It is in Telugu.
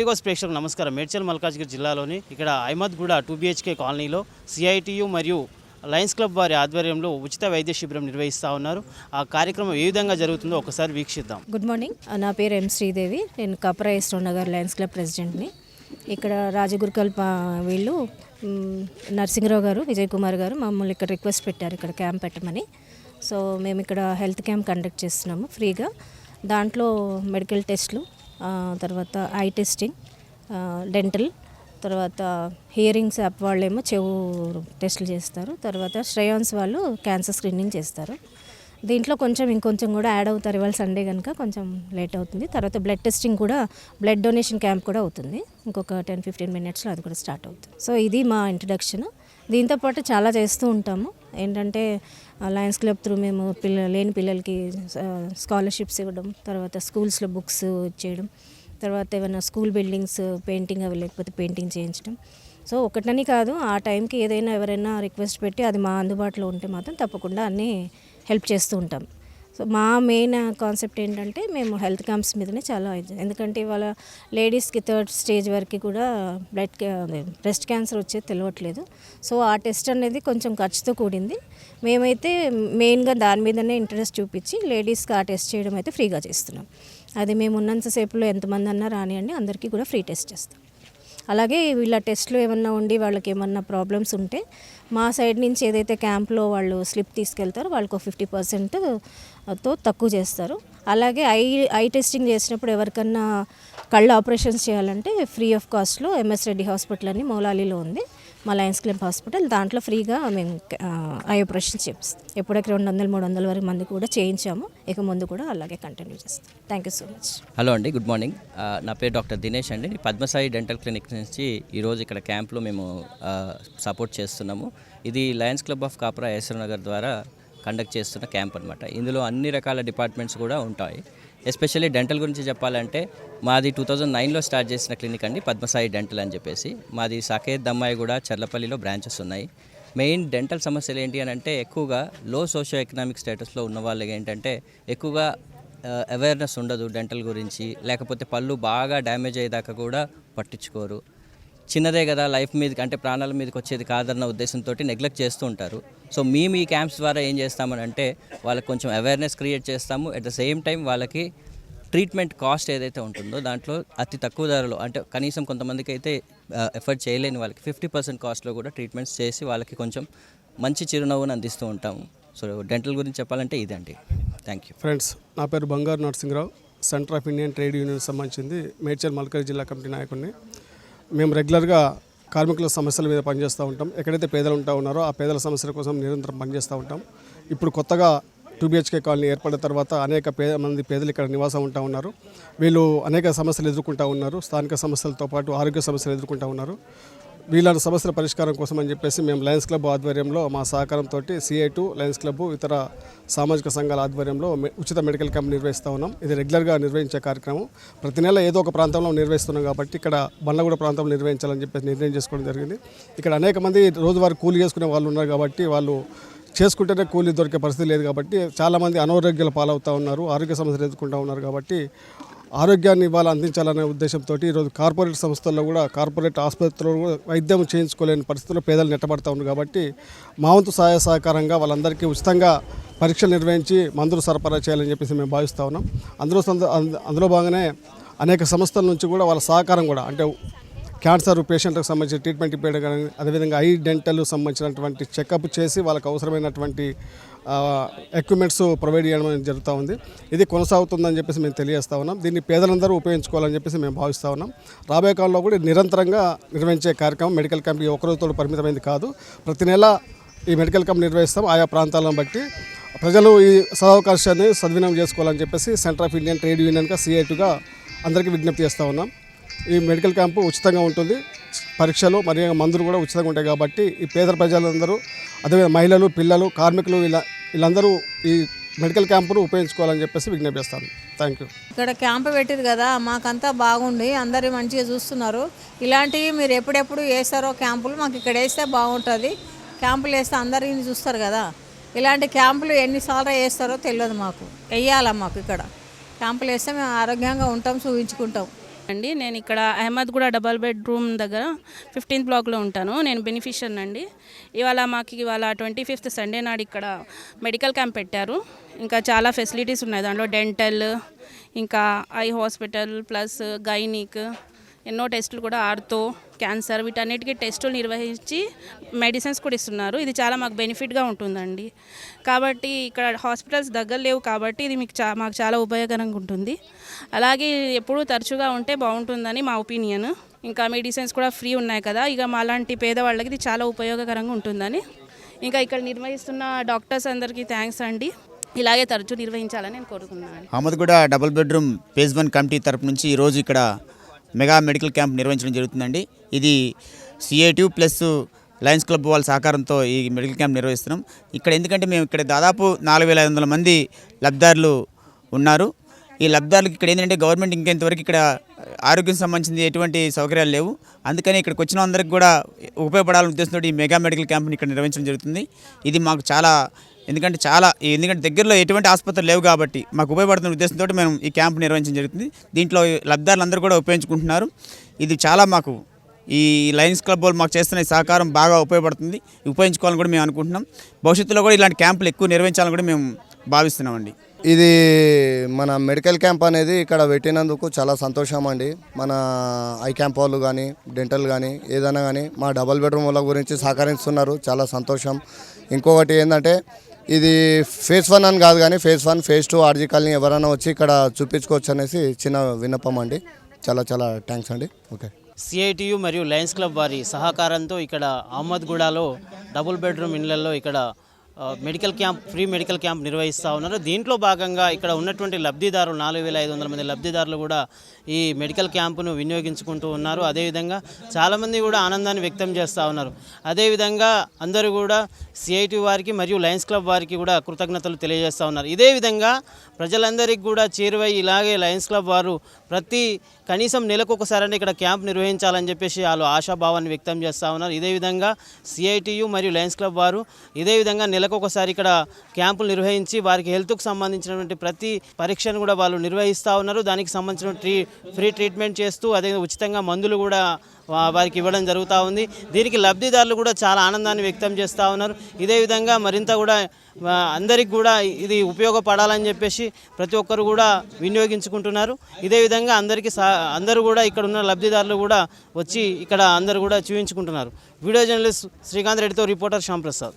పొలిటికోస్ ప్రేక్షకులకు నమస్కారం. మేడ్చల్ మల్కాజ్గిరి జిల్లాలోని ఇక్కడ అహ్మద్గూడ టూ బిహెచ్కే కాలనీలో సిఐటియు మరియు లయన్స్ క్లబ్ వారి ఆధ్వర్యంలో ఉచిత వైద్య శిబిరం నిర్వహిస్తూ ఉన్నారు. ఆ కార్యక్రమం ఏ విధంగా జరుగుతుందో ఒకసారి వీక్షిద్దాం. గుడ్ మార్నింగ్ నా పేరు ఎం శ్రీదేవి. నేను కపరా ఇస్టో నగర్ లయన్స్ క్లబ్ ప్రెసిడెంట్ని. ఇక్కడ రాజగురుకల్ వీళ్ళు నరసింహరావు గారు విజయ్ కుమార్ గారు మమ్మల్ని ఇక్కడ రిక్వెస్ట్ పెట్టారు ఇక్కడ క్యాంప్ పెట్టమని. సో మేము ఇక్కడ హెల్త్ క్యాంప్ కండక్ట్ చేస్తున్నాము ఫ్రీగా. దాంట్లో మెడికల్ టెస్ట్లు తర్వాత ఐ టెస్టింగ్ డెంటల్ తర్వాత హియరింగ్స్ యాప్ వాళ్ళేమో చెవు టెస్టులు చేస్తారు తర్వాత శ్రేయాన్స్ వాళ్ళు క్యాన్సర్ స్క్రీనింగ్ చేస్తారు. దీంట్లో కొంచెం ఇంకొంచెం కూడా యాడ్ అవుతారు ఇవాళ సండే కనుక కొంచెం లేట్ అవుతుంది. తర్వాత బ్లడ్ టెస్టింగ్ కూడా బ్లడ్ డొనేషన్ క్యాంప్ కూడా అవుతుంది. ఇంకొక టెన్ ఫిఫ్టీన్ మినిట్స్లో అది కూడా స్టార్ట్ అవుతుంది. సో ఇది మా ఇంట్రడక్షన్ దీంతో పాటు చాలా చేస్తూ ఉంటాము. ఏంటంటే లయన్స్ క్లబ్ త్రూ మేము పిల్ల లేని పిల్లలకి స్కాలర్షిప్స్ ఇవ్వడం తర్వాత స్కూల్స్లో బుక్స్ ఇచ్చేయడం తర్వాత ఏమైనా స్కూల్ బిల్డింగ్స్ పెయింటింగ్ అవి లేకపోతే పెయింటింగ్ చేయించడం. సో ఒకటని కాదు ఆ టైంకి ఏదైనా ఎవరైనా రిక్వెస్ట్ పెట్టి అది మా అందుబాటులో ఉంటే మాత్రం తప్పకుండా అన్నీ హెల్ప్ చేస్తూ ఉంటాం. సో మా మెయిన్ కాన్సెప్ట్ uh, ఏంటంటే మేము హెల్త్ క్యాంప్స్ మీదనే చాలా ఎందుకంటే ఇవాళ లేడీస్కి థర్డ్ స్టేజ్ వరకు కూడా బ్లడ్ బ్రెస్ట్ క్యాన్సర్ వచ్చేది తెలియట్లేదు సో ఆ టెస్ట్ అనేది కొంచెం ఖర్చుతో కూడింది. మేమైతే మెయిన్గా దాని మీదనే ఇంట్రెస్ట్ చూపించి లేడీస్కి ఆ టెస్ట్ చేయడం అయితే ఫ్రీగా చేస్తున్నాం. అది మేము ఉన్నంతసేపులో ఎంతమంది అన్నా రానియండి అందరికీ కూడా ఫ్రీ టెస్ట్ చేస్తాం. అలాగే వీళ్ళ టెస్ట్లు ఏమన్నా ఉండి వాళ్ళకి ఏమన్నా ప్రాబ్లమ్స్ ఉంటే మా సైడ్ నుంచి ఏదైతే క్యాంప్లో వాళ్ళు స్లిప్ తీసుకెళ్తారో వాళ్ళకు ఫిఫ్టీ పర్సెంట్తో తక్కువ చేస్తారు. అలాగే ఐ ఐ టెస్టింగ్ చేసినప్పుడు ఎవరికన్నా కళ్ళు ఆపరేషన్స్ చేయాలంటే ఫ్రీ ఆఫ్ కాస్ట్లో ఎంఎస్ రెడ్డి హాస్పిటల్ అని మౌలాలీలో ఉంది. మా లయన్స్ క్లబ్ హాస్పిటల్ దాంట్లో ఫ్రీగా మేము ఐ ఆపరేషన్ చేపిస్తాం. ఎప్పుడైతే రెండు వందలు మూడు వందల వరకు మంది కూడా చేయించాము. ఇక ముందు కూడా అలాగే కంటిన్యూ చేస్తాం. Thank you so much hello అండి గుడ్ మార్నింగ్ నా పేరు డాక్టర్ దినేష్ అండి. పద్మసాయి డెంటల్ క్లినిక్ నుంచి ఈరోజు ఇక్కడ క్యాంప్లో మేము సపోర్ట్ చేస్తున్నాము. ఇది Lions Club of Kapra Yashwar Nagar ద్వారా కండక్ట్ చేస్తున్న క్యాంప్ అనమాట ఇందులో అన్ని రకాల డిపార్ట్మెంట్స్ కూడా ఉంటాయి. ఎస్పెషల్లీ డెంటల్ గురించి చెప్పాలంటే మాది టూ థౌజండ్ నైన్లో స్టార్ట్ చేసిన క్లినిక్ అండి పద్మసాయి డెంటల్ అని చెప్పేసి. మాది సాకేత్ దమ్మాయి కూడా చర్లపల్లిలో బ్రాంచెస్ ఉన్నాయి. మెయిన్ డెంటల్ సమస్యలు ఏంటి అని అంటే ఎక్కువగా లో సోషో ఎకనామిక్ స్టేటస్లో ఉన్న వాళ్ళకి ఏంటంటే ఎక్కువగా అవేర్నెస్ ఉండదు డెంటల్ గురించి. లేకపోతే పళ్ళు బాగా డ్యామేజ్ అయ్యేదాకా కూడా పట్టించుకోరు. చిన్నదే కదా లైఫ్ మీదకి అంటే ప్రాణాల మీదకి వచ్చేది కాదన్న ఉద్దేశంతో నెగ్లెక్ట్ చేస్తూ ఉంటారు. సో మేము ఈ క్యాంప్స్ ద్వారా ఏం చేస్తామని అంటే వాళ్ళకి కొంచెం అవేర్నెస్ క్రియేట్ చేస్తాము. అట్ ద సేమ్ టైం వాళ్ళకి ట్రీట్మెంట్ కాస్ట్ ఏదైతే ఉంటుందో దాంట్లో అతి తక్కువ ధరలో అంటే కనీసం కొంతమందికి అయితే ఎఫర్ట్ చేయలేని వాళ్ళకి ఫిఫ్టీ పర్సెంట్ కాస్ట్లో కూడా ట్రీట్మెంట్స్ చేసి వాళ్ళకి కొంచెం మంచి చిరునవ్వును అందిస్తూ ఉంటాము. సో డెంటల్ గురించి చెప్పాలంటే ఇదండి థ్యాంక్ యూ ఫ్రెండ్స్ నా పేరు Bangaru Narasimharao. Centre of Indian trade union సంబంధించింది మేడ్చల్ మల్కరి జిల్లా కమిటీ నాయకుడిని. మేము రెగ్యులర్గా కార్మికుల సమస్యల మీద పనిచేస్తూ ఉంటాం. ఎక్కడైతే పేదలు ఉంటా ఉన్నారో ఆ పేదల సమస్యల కోసం నిరంతరం పనిచేస్తూ ఉంటాం. ఇప్పుడు కొత్తగా టూ బిహెచ్కే కాలనీ ఏర్పడిన తర్వాత అనేక పేద మంది పేదలు ఇక్కడ నివాసం ఉంటా ఉన్నారు. వీళ్ళు అనేక సమస్యలు ఎదుర్కొంటూ ఉన్నారు. స్థానిక సమస్యలతో పాటు ఆరోగ్య సమస్యలు ఎదుర్కొంటూ ఉన్నారు. వీళ్ళ సమస్యల పరిష్కారం కోసం అని చెప్పేసి మేము లయన్స్ క్లబ్ ఆధ్వర్యంలో మా సహకారంతో సిఐ టూ లయన్స్ క్లబ్ ఇతర సామాజిక సంఘాల ఆధ్వర్యంలో ఉచిత మెడికల్ క్యాంప్ నిర్వహిస్తూ ఉన్నాం. ఇది రెగ్యులర్గా నిర్వహించే కార్యక్రమం. ప్రతి నెల ఏదో ఒక ప్రాంతంలో నిర్వహిస్తున్నాం కాబట్టి ఇక్కడ బండ్లగూడ ప్రాంతంలో నిర్వహించాలని చెప్పేసి నిర్ణయం చేసుకోవడం జరిగింది. ఇక్కడ అనేక మంది రోజువారీ కూలి చేసుకునే వాళ్ళు ఉన్నారు కాబట్టి వాళ్ళు చేసుకుంటేనే కూలీ దొరికే పరిస్థితి లేదు కాబట్టి చాలామంది అనారోగ్యాల పాలవుతూ ఉన్నారు ఆరోగ్య సమస్యలు ఎదుర్కొంటూ ఉన్నారు కాబట్టి ఆరోగ్యాన్ని ఇవాళ అందించాలనే ఉద్దేశంతో ఈరోజు కార్పొరేట్ సంస్థల్లో కూడా కార్పొరేట్ ఆసుపత్రుల్లో కూడా వైద్యం చేయించుకోలేని పరిస్థితుల్లో పేదలు నెట్టబడతా ఉన్నారు కాబట్టి మా వంతు సహాయ సహకారంగా వాళ్ళందరికీ ఉచితంగా పరీక్షలు నిర్వహించి మందులు సరఫరా చేయాలని చెప్పేసి మేము భావిస్తూ ఉన్నాం. అందులో సంద- అంద- అందులో భాగంగానే అనేక సంస్థల నుంచి కూడా వాళ్ళ సహకారం కూడా అంటే క్యాన్సర్ పేషెంట్కి సంబంధించిన ట్రీట్మెంట్ ఇప్పేయడం కానీ అదేవిధంగా ఐ డెంటల్ సంబంధించినటువంటి చెకప్ చేసి వాళ్ళకు అవసరమైనటువంటి ఎక్విప్మెంట్స్ ప్రొవైడ్ చేయడం అనేది జరుగుతూ ఉంది. ఇది కొనసాగుతుందని చెప్పేసి మేము తెలియజేస్తా ఉన్నాం. దీన్ని పేదలందరూ ఉపయోగించుకోవాలని చెప్పేసి మేము భావిస్తూ ఉన్నాం. రాబోయే కాలంలో కూడా నిరంతరంగా నిర్వహించే కార్యక్రమం మెడికల్ క్యాంప్ ఈ ఒక్కరోజుతో పరిమితమైంది కాదు. ప్రతి నెల ఈ మెడికల్ క్యాంప్ నిర్వహిస్తాం. ఆయా ప్రాంతాలను బట్టి ప్రజలు ఈ సదవకాశాన్ని సద్వినియోగం చేసుకోవాలని చెప్పేసి సెంటర్ ఆఫ్ ఇండియన్ ట్రేడ్ యూనియన్గా సిఐటుగా అందరికీ విజ్ఞప్తి చేస్తూ ఉన్నాం. ఈ మెడికల్ క్యాంపు ఉచితంగా ఉంటుంది. పరీక్షలు మరియు మందులు కూడా ఉచితంగా ఉంటాయి కాబట్టి ఈ పేద ప్రజలందరూ అదేవిధంగా మహిళలు పిల్లలు కార్మికులు ఇలా వీళ్ళందరూ ఈ మెడికల్ క్యాంపును ఉపయోగించుకోవాలని చెప్పేసి విజ్ఞప్తి చేస్తాను థ్యాంక్ యూ ఇక్కడ క్యాంప్ పెట్టింది కదా మాకంతా బాగుంది అందరూ మంచిగా చూస్తున్నారు. ఇలాంటివి మీరు ఎప్పుడెప్పుడు వేస్తారో క్యాంపులు మాకు ఇక్కడ వేస్తే బాగుంటుంది. క్యాంపులు వేస్తే అందరిని చూస్తారు కదా. ఇలాంటి క్యాంపులు ఎన్నిసార్లు వేస్తారో తెలియదు మాకు వెయ్యాలా మాకు ఇక్కడ. క్యాంపులు వేస్తే మేము ఆరోగ్యంగా ఉంటాం చూపించుకుంటాం. అండి. నేను ఇక్కడ అహ్మద్ కూడా డబల్ బెడ్రూమ్ దగ్గర ఫిఫ్టీన్త్ బ్లాక్లో ఉంటాను. నేను బెనిఫిషియర్ అండి. ఇవాళ మాకు ఇవాళ ట్వంటీ ఫిఫ్త్ సండే నాడు ఇక్కడ మెడికల్ క్యాంప్ పెట్టారు. ఇంకా చాలా ఫెసిలిటీస్ ఉన్నాయి. దాంట్లో డెంటల్ ఇంకా ఐ హాస్పిటల్ ప్లస్ గైనిక్ ఎన్నో టెస్టులు కూడా ఆర్తో క్యాన్సర్ వీటన్నిటికీ టెస్టులు నిర్వహించి మెడిసిన్స్ కూడా ఇస్తున్నారు. ఇది చాలా మాకు బెనిఫిట్గా ఉంటుందండి. కాబట్టి ఇక్కడ హాస్పిటల్స్ దగ్గర లేవు కాబట్టి ఇది మీకు చా మాకు చాలా ఉపయోగకరంగా ఉంటుంది. అలాగే ఎప్పుడూ తరచుగా ఉంటే బాగుంటుందని మా ఒపీనియన్. ఇంకా మెడిసిన్స్ కూడా ఫ్రీ ఉన్నాయి కదా ఇక మాలాంటి పేదవాళ్ళకి ఇది చాలా ఉపయోగకరంగా ఉంటుందని. ఇంకా ఇక్కడ నిర్వహిస్తున్న డాక్టర్స్ అందరికీ థ్యాంక్స్ అండి. ఇలాగే తరచూ నిర్వహించాలని నేను కోరుకున్నాను Ahmedguda double bedroom phase one committee తరపు నుంచి ఈరోజు ఇక్కడ మెగా మెడికల్ క్యాంప్ నిర్వహించడం జరుగుతుందండి. ఇది సిఏటివ్ ప్లస్ లయన్స్ క్లబ్ వాళ్ళ సహకారంతో ఈ మెడికల్ క్యాంప్ నిర్వహిస్తున్నాం. ఇక్కడ ఎందుకంటే మేము ఇక్కడ దాదాపు నాలుగు వేల ఐదు వందల మంది లబ్ధిదారులు ఉన్నారు. ఈ లబ్ధిదారులకు ఇక్కడ ఏంటంటే గవర్నమెంట్ ఇంకెంతవరకు ఇక్కడ ఆరోగ్యం సంబంధించిన ఎటువంటి సౌకర్యాలు లేవు. అందుకని ఇక్కడికి వచ్చిన అందరికి కూడా ఉపయోగపడాలనే ఉద్దేశంతో ఈ మెగా మెడికల్ క్యాంప్ని ఇక్కడ నిర్వహించడం జరుగుతుంది. ఇది మాకు చాలా ఎందుకంటే చాలా ఎందుకంటే దగ్గరలో ఎటువంటి ఆసుపత్రులు లేవు కాబట్టి మాకు ఉపయోగపడుతున్న ఉద్దేశంతో మేము ఈ క్యాంప్ నిర్వహించడం జరుగుతుంది. దీంట్లో లబ్ధిదారులందరూ కూడా ఉపయోగించుకుంటున్నారు. ఇది చాలా మాకు ఈ లయన్స్ క్లబ్ వాళ్ళు మాకు చేస్తున్న సహకారం బాగా ఉపయోగపడుతుంది. ఉపయోగించుకోవాలని కూడా మేము అనుకుంటున్నాం. భవిష్యత్తులో కూడా ఇలాంటి క్యాంపులు ఎక్కువ నిర్వహించాలని కూడా మేము భావిస్తున్నామండి. ఇది మన మెడికల్ క్యాంప్ అనేది ఇక్కడ పెట్టినందుకు చాలా సంతోషం అండి. మన ఐ క్యాంప్ వాళ్ళు కానీ డెంటల్ కానీ ఏదైనా కానీ మా డబల్ బెడ్రూమ్ వాళ్ళ గురించి సహకరిస్తున్నారు. చాలా సంతోషం. ఇంకొకటి ఏంటంటే ఇది ఫేస్ వన్ అని కాదు కానీ phase one phase two RG colony ఎవరైనా వచ్చి ఇక్కడ చూపించుకోవచ్చు అనేసి చిన్న విన్నపం అండి. చాలా చాలా థ్యాంక్స్ అండి. ఓకే సిఐటియు మరియు లయన్స్ క్లబ్ వారి సహకారంతో ఇక్కడ అహ్మద్గూడలో డబుల్ బెడ్రూమ్ ఇళ్ళలో ఇక్కడ medical camp free medical camp నిర్వహిస్తూ ఉన్నారు. దీంట్లో భాగంగా ఇక్కడ ఉన్నటువంటి లబ్ధిదారులు నాలుగు వేల ఐదు వందల మంది లబ్ధిదారులు కూడా ఈ మెడికల్ క్యాంపును వినియోగించుకుంటూ ఉన్నారు. అదేవిధంగా చాలామంది కూడా ఆనందాన్ని వ్యక్తం చేస్తూ ఉన్నారు. అదేవిధంగా అందరూ కూడా సిఐటి వారికి మరియు లయన్స్ క్లబ్ వారికి కూడా కృతజ్ఞతలు తెలియజేస్తూ ఉన్నారు. ఇదే విధంగా ప్రజలందరికీ కూడా చేరువై ఇలాగే లయన్స్ క్లబ్ వారు ప్రతి కనీసం నెలకు ఒకసారి ఇక్కడ క్యాంప్ నిర్వహించాలని చెప్పేసి వాళ్ళు ఆశాభావాన్ని వ్యక్తం చేస్తూ ఉన్నారు. ఇదే విధంగా సిఐటియు మరియు లయన్స్ క్లబ్ వారు ఇదే విధంగా నెలకు ఒకసారి ఇక్కడ క్యాంపులు నిర్వహించి వారికి హెల్త్కు సంబంధించినటువంటి ప్రతి పరీక్షను కూడా వాళ్ళు నిర్వహిస్తూ ఉన్నారు. దానికి సంబంధించిన ట్రీ ఫ్రీ ట్రీట్మెంట్ చేస్తూ అదే ఉచితంగా మందులు కూడా వారికి ఇవ్వడం జరుగుతూ ఉంది. దీనికి లబ్ధిదారులు కూడా చాలా ఆనందాన్ని వ్యక్తం చేస్తూ ఉన్నారు. ఇదే విధంగా మరింత కూడా అందరికి కూడా ఇది ఉపయోగపడాలని చెప్పేసి ప్రతి ఒక్కరు కూడా వినియోగించుకుంటున్నారు. ఇదే విధంగా అందరికీ సా అందరూ కూడా ఇక్కడ ఉన్న లబ్ధిదారులు కూడా వచ్చి ఇక్కడ అందరూ కూడా చూపించుకుంటున్నారు వీడియో జర్నలిస్ట్ శ్రీకాంత్ రెడ్డితో reporter Shyamprasad